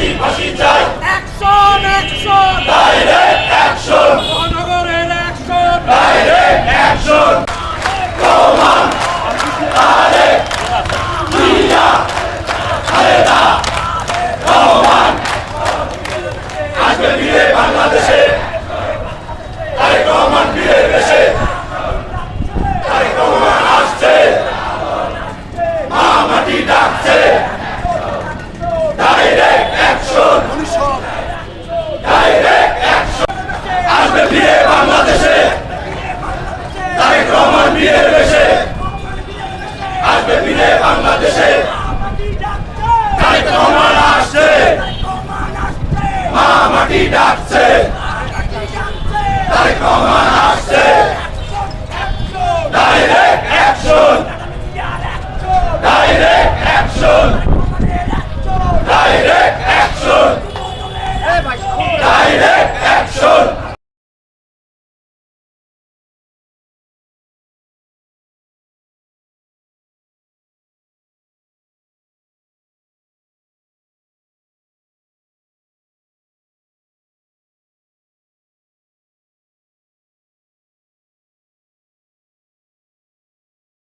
ফাঁসি ফাঁসি চাই বাংলাদেশে